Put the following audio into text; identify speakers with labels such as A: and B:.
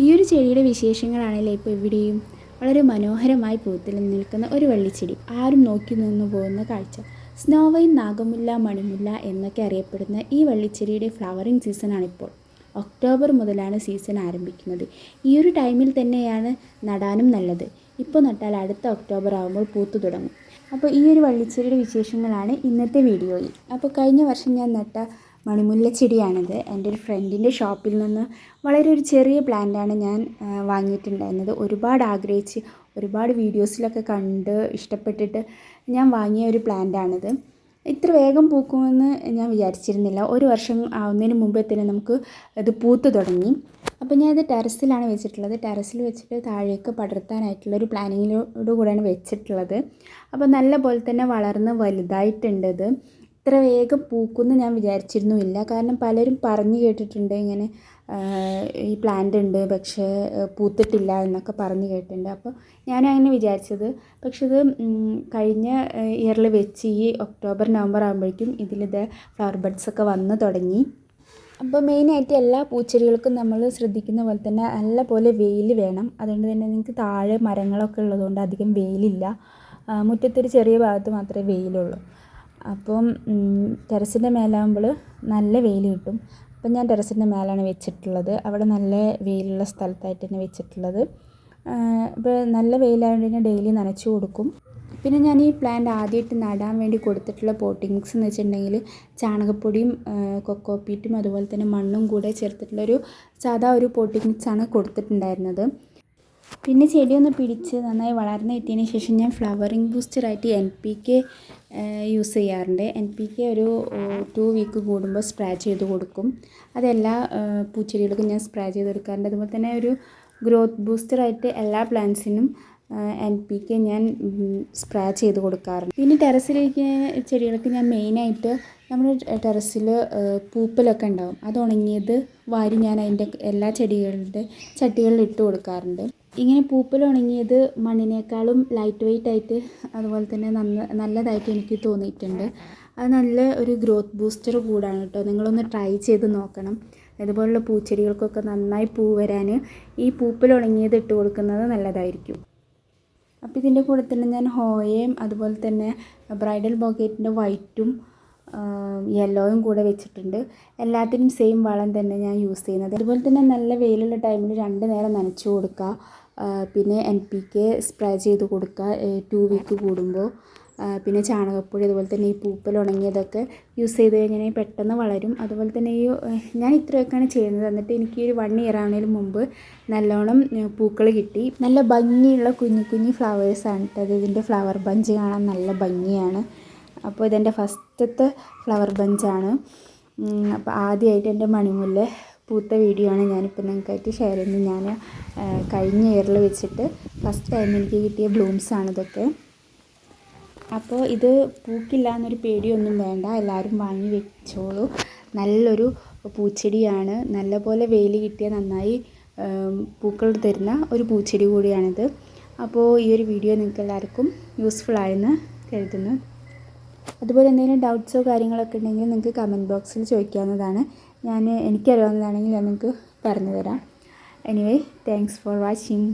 A: ഈ ഒരു ചെടിയുടെ വിശേഷങ്ങളാണല്ലേ ഇപ്പോൾ എവിടെയും വളരെ മനോഹരമായി പൂത്തിൽ നിൽക്കുന്ന ഒരു വള്ളിച്ചെടി. ആരും നോക്കി നിന്നു പോകുന്ന കാഴ്ച. സ്നോവൈൻ നാഗമുല്ല മണിമുല്ല എന്നൊക്കെ അറിയപ്പെടുന്ന ഈ വള്ളിച്ചെടിയുടെ ഫ്ലവറിങ് സീസണാണിപ്പോൾ ഒക്ടോബർ മുതലാണ് സീസൺ ആരംഭിക്കുന്നത്. ഈ ഒരു ടൈമിൽ തന്നെയാണ് നടാനും നല്ലത്. ഇപ്പോൾ നട്ടാൽ അടുത്ത ഒക്ടോബർ ആകുമ്പോൾ പൂത്തു തുടങ്ങും. അപ്പോൾ ഈ ഒരു വള്ളിച്ചെടിയുടെ വിശേഷങ്ങളാണ് ഇന്നത്തെ വീഡിയോയിൽ. അപ്പോൾ കഴിഞ്ഞ വർഷം ഞാൻ നട്ട മണിമുല്ല ചെടിയാണിത് എന്റെ ഒരു ഫ്രണ്ടിന്റെ ഷോപ്പിൽ നിന്ന് വളരെ ഒരു ചെറിയ പ്ലാന്റാണ് ഞാൻ വാങ്ങിയിട്ടുണ്ടായിരുന്നത്. ഒരുപാട് ആഗ്രഹിച്ച് ഒരുപാട് വീഡിയോസിലൊക്കെ കണ്ട് ഇഷ്ടപ്പെട്ടിട്ട് ഞാൻ വാങ്ങിയ ഒരു പ്ലാന്റാണിത്. ഇത്ര വേഗം പൂക്കുമെന്ന് ഞാൻ വിചാരിച്ചിരുന്നില്ല. ഒരു വർഷം ആവുന്നതിന് മുമ്പേ തന്നെ നമുക്ക് ഇത് പൂത്ത് തുടങ്ങി. അപ്പോൾ ഞാൻ ഇത് ടെറസിലാണ് വെച്ചിട്ടുള്ളത്. ടെറസിൽ വെച്ചിട്ട് താഴേക്ക് പടർത്താനായിട്ടുള്ള ഒരു പ്ലാനിങ്ങിലോട് കൂടെയാണ് വെച്ചിട്ടുള്ളത്. അപ്പോൾ നല്ല പോലെ തന്നെ വളർന്ന് വലുതായിട്ടുണ്ട് ഇത്. ഇത്ര വേഗം പൂക്കുമെന്ന് ഞാൻ വിചാരിച്ചിരുന്നുമില്ല. കാരണം പലരും പറഞ്ഞു കേട്ടിട്ടുണ്ട് ഇങ്ങനെ ഈ പ്ലാന്റ് ഉണ്ട് പക്ഷേ പൂത്തിട്ടില്ല എന്നൊക്കെ പറഞ്ഞു കേട്ടിട്ടുണ്ട്. അപ്പോൾ ഞാൻ അങ്ങനെ വിചാരിച്ചത്. പക്ഷെ ഇത് കഴിഞ്ഞ ഇയറിൽ വെച്ച് ഈ ഒക്ടോബർ നവംബർ ആകുമ്പോഴേക്കും ഇതിലിത് ഫ്ലവർ ബഡ്സ് ഒക്കെ വന്ന് തുടങ്ങി. അപ്പോൾ മെയിനായിട്ട് എല്ലാ പൂച്ചെടികൾക്കും നമ്മൾ ശ്രദ്ധിക്കുന്ന പോലെ തന്നെ നല്ല പോലെ വെയിൽ വേണം. അതുകൊണ്ട് തന്നെ നിങ്ങൾക്ക് താഴെ മരങ്ങളൊക്കെ ഉള്ളതുകൊണ്ട് അധികം വെയിലില്ല. മുറ്റത്തൊരു ചെറിയ ഭാഗത്ത് മാത്രമേ വെയിലുള്ളൂ. അപ്പം ടെറസിന്റെ മേലാകുമ്പോൾ നല്ല വെയിൽ കിട്ടും. അപ്പം ഞാൻ ടെറസിന്റെ മേലാണ് വെച്ചിട്ടുള്ളത്. അവിടെ നല്ല വെയിലുള്ള സ്ഥലത്തായിട്ട് തന്നെ വെച്ചിട്ടുള്ളത്. ഇപ്പോൾ നല്ല വെയിലായതുകൊണ്ട് തന്നെ ഡെയിലി നനച്ചു കൊടുക്കും. പിന്നെ ഞാൻ ഈ പ്ലാന്റ് ആദ്യമായിട്ട് നടാൻ വേണ്ടി കൊടുത്തിട്ടുള്ള പോട്ടിങ്സ് എന്ന് വെച്ചിട്ടുണ്ടെങ്കിൽ ചാണകപ്പൊടിയും കൊക്കോപ്പീറ്റും അതുപോലെ തന്നെ മണ്ണും കൂടെ ചേർത്തിട്ടുള്ളൊരു സാധാ ഒരു പോട്ടിങ്സാണ് കൊടുത്തിട്ടുണ്ടായിരുന്നത്. പിന്നെ ചെടിയൊന്ന് പിടിച്ച് നന്നായി വളർന്നു എത്തിയതിന് ശേഷം ഞാൻ ഫ്ലവറിങ് ബൂസ്റ്ററായിട്ട് എൻ പി കെ യൂസ് ചെയ്യാറുണ്ട്. എൻ പി കെ ഒരു ടു വീക്ക് കൂടുമ്പോൾ സ്പ്രേ ചെയ്ത് കൊടുക്കും. അതെല്ലാ പൂച്ചെടികൾക്കും ഞാൻ സ്പ്രേ ചെയ്ത് കൊടുക്കാറുണ്ട്. അതുപോലെ തന്നെ ഒരു ഗ്രോത്ത് ബൂസ്റ്ററായിട്ട് എല്ലാ പ്ലാന്റ്സിനും എൻ പി കെ ഞാൻ സ്പ്രേ ചെയ്ത് കൊടുക്കാറുണ്ട്. പിന്നെ ടെറസിലേക്ക് ചെടികൾക്ക് ഞാൻ മെയിനായിട്ട് നമ്മുടെ ടെറസിൽ പൂപ്പലൊക്കെ ഉണ്ടാവും. അത് ഉണങ്ങിയത് വാരി ഞാൻ അതിന്റെ എല്ലാ ചെടികളുടെ ചട്ടികളിൽ ഇട്ട് കൊടുക്കാറുണ്ട്. ഇങ്ങനെ പൂപ്പൽ ഉണങ്ങിയത് മണ്ണിനേക്കാളും ലൈറ്റ് വെയിറ്റ് ആയിട്ട് അതുപോലെ തന്നെ നന്ന നല്ലതായിട്ട് എനിക്ക് തോന്നിയിട്ടുണ്ട്. അത് നല്ല ഒരു ഗ്രോത്ത് ബൂസ്റ്റർ കൂടാണ് കേട്ടോ. നിങ്ങളൊന്ന് ട്രൈ ചെയ്ത് നോക്കണം. ഇതുപോലുള്ള പൂച്ചെടികൾക്കൊക്കെ നന്നായി പൂ വരാൻ ഈ പൂപ്പൽ ഉണങ്ങിയത് ഇട്ട് കൊടുക്കുന്നത് നല്ലതായിരിക്കും. അപ്പോൾ ഇതിന്റെ കൂടെ തന്നെ ഞാൻ ഹോയയും അതുപോലെ തന്നെ ബ്രൈഡൽ ബോക്കറ്റിന്റെ വൈറ്റും യെല്ലോയും കൂടെ വെച്ചിട്ടുണ്ട്. എല്ലാത്തിനും സെയിം വളം തന്നെ ഞാൻ യൂസ് ചെയ്യുന്നത്. അതുപോലെ തന്നെ നല്ല വെയിലുള്ള ടൈമിൽ രണ്ട് നേരം നനച്ചു കൊടുക്കുക. പിന്നെ എൻ പി കെ സ്പ്രേ ചെയ്ത് കൊടുക്കുക ടു വീക്ക് കൂടുമ്പോൾ. പിന്നെ ചാണകപ്പൊടി അതുപോലെ തന്നെ ഈ പൂപ്പൽ ഉണങ്ങിയതൊക്കെ യൂസ് ചെയ്ത് കഴിഞ്ഞാൽ പെട്ടെന്ന് വളരും. അതുപോലെ തന്നെ ഈ ഞാൻ ഇത്രയൊക്കെയാണ് ചെയ്യുന്നത്. എന്നിട്ട് എനിക്ക് ഒരു വൺ ഇയർ ആവുന്നതിന് മുമ്പ് നല്ലോണം പൂക്കൾ കിട്ടി. നല്ല ഭംഗിയുള്ള കുഞ്ഞു കുഞ്ഞു ഫ്ലവേഴ്സാണ് കേട്ടോ ഇതിന്റെ ഫ്ലവർ ബഞ്ച് കാണാൻ നല്ല ഭംഗിയാണ്. അപ്പോൾ ഇതെന്റെ ഫസ്റ്റത്തെ ഫ്ലവർ ബഞ്ചാണ്. അപ്പോൾ ആദ്യമായിട്ട് എന്റെ മണിമുല്ല പൂത്ത വീഡിയോ ആണ് ഞാനിപ്പോൾ നിങ്ങൾക്കായിട്ട് ഷെയർ ചെയ്യുന്നത്. ഞാൻ കഴിഞ്ഞ ഇയറിൽ വെച്ചിട്ട് ഫസ്റ്റ് ടൈം എനിക്ക് കിട്ടിയ ബ്ലൂംസ് ആണ് ഇതൊക്കെ. അപ്പോൾ ഇത് പൂക്കില്ല എന്നൊരു പേടിയൊന്നും വേണ്ട എല്ലാവരും വാങ്ങി വെച്ചോളൂ. നല്ലൊരു പൂച്ചെടിയാണ്. നല്ലപോലെ വെയിൽ കിട്ടിയ നന്നായി പൂക്കൾ തരുന്ന ഒരു പൂച്ചെടി കൂടിയാണിത്. അപ്പോൾ ഈ ഒരു വീഡിയോ നിങ്ങൾക്ക് എല്ലാവർക്കും യൂസ്ഫുൾ ആയെന്ന് കരുതുന്നു. അതുപോലെ എന്തെങ്കിലും ഡൗട്ട്സോ കാര്യങ്ങളൊക്കെ ഉണ്ടെങ്കിൽ നിങ്ങൾക്ക് കമന്റ് ബോക്സിൽ ചോദിക്കാവുന്നതാണ്. ഞാൻ എനിക്കറിയാവുന്നതാണെങ്കിൽ ഞാൻ നിങ്ങൾക്ക് പറഞ്ഞു തരാം എനിവേ താങ്ക്സ് ഫോർ വാച്ചിങ്